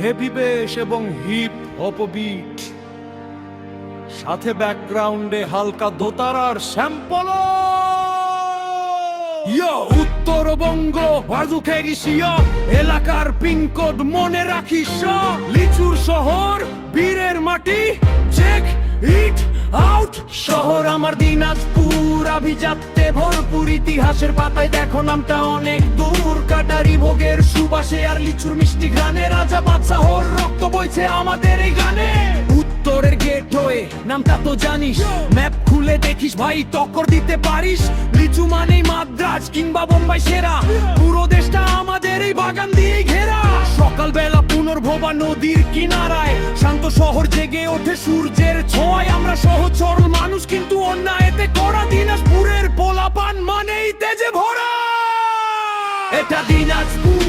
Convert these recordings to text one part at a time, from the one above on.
Heavy bass এবং hip hop beat. সাথে ব্যাকগ্রাউন্ডে হালকা দোতারার স্যাম্পল ইয়ো, উত্তরবঙ্গ বাজুকে গিসিয়া এলাকার পিনকোড মনে রাখিস। লিচুর শহর, বীরের মাটি, চেক, ইট, আউট। শহর আমার দিনাজপুর, আভিজাত্যে ভরপুর ইতিহাসের পাতায় দেখো নামটা অনেক দূর। কাটারি ভোগের সুবাসে আর লিচুর মিষ্টি গানে রাজা বাদশাহর রক্ত বইছে আমাদের এই গানে। উত্তরের গেট হয়ে নামটা তো জানিস। ম্যাপ খুলে দেখিস ভাই টক্কর দিতে পারিস। লিচু মানেই মাদ্রাজ কিংবা বোম্বাই সেরা। পুরো দেশটা আমাদের এই বাগান দিয়ে ঘেরা। সকালবেলা পুনর্ভবা নদীর কিনারায় শান্ত শহর জেগে ওঠে সূর্যের ছোঁয়ায়। আমরা সহজ সরল মানুষ কিন্তু অন্যায়তে করা দিনাজপুরের পোলাপান এটা দিনাজপুর আমাদের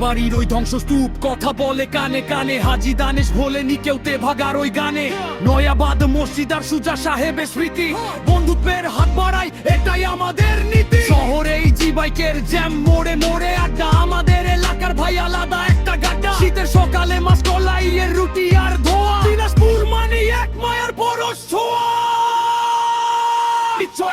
রাজবাড়ির ওই ধ্বংসস্তূপ। কথা বলে কানে কানে, হাজি দানেশ ভোলেনি কেউতে ভাগার ওই গানে। নয়াবাদ মসজিদ আর সুজা সাহেবের স্মৃতি, বন্ধুত্বের হাত বাড়াই, এটাই আমাদের নীতি। শহরে জি বাইকের জ্যাম, মোড়ে মোড়ে আড্ডা। আমাদের এলাকার ভাই আলাদা একটা গাড্ডা। শীতের সকালে মাছ কলাই এর রুটি আর ধোয়া। দিনাজপুর মানে এক মায়ার পরশ ছোঁয়া।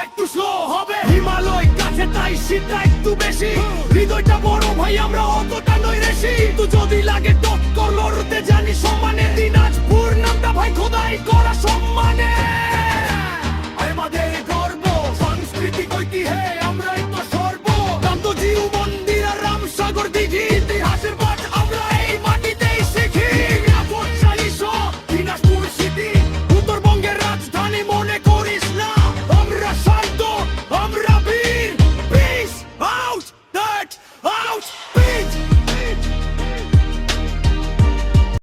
একটু স্লো হবে। হিমালয় কাছে তাই শীতটা একটু বেশি। হৃদয়টা বড় ভাই, আমরা অতটা বেশি। যদি লাগে লড়তে জানি সম্মানে। দিনাজপুর নামটা ভাই খোদাই করা সম্মানে। আমাদের গর্ব আমরাই তো সর্ব। মন্দির আর রামসাগর দিঘি, ইতিহাসের পাঠ আমরা এই মাটিতেই শিখি। দিনাজপুর সিটি উত্তরবঙ্গের রাজধানী মনে করিস না। আমরা শান্ত, আমরা বীর। Piece out that out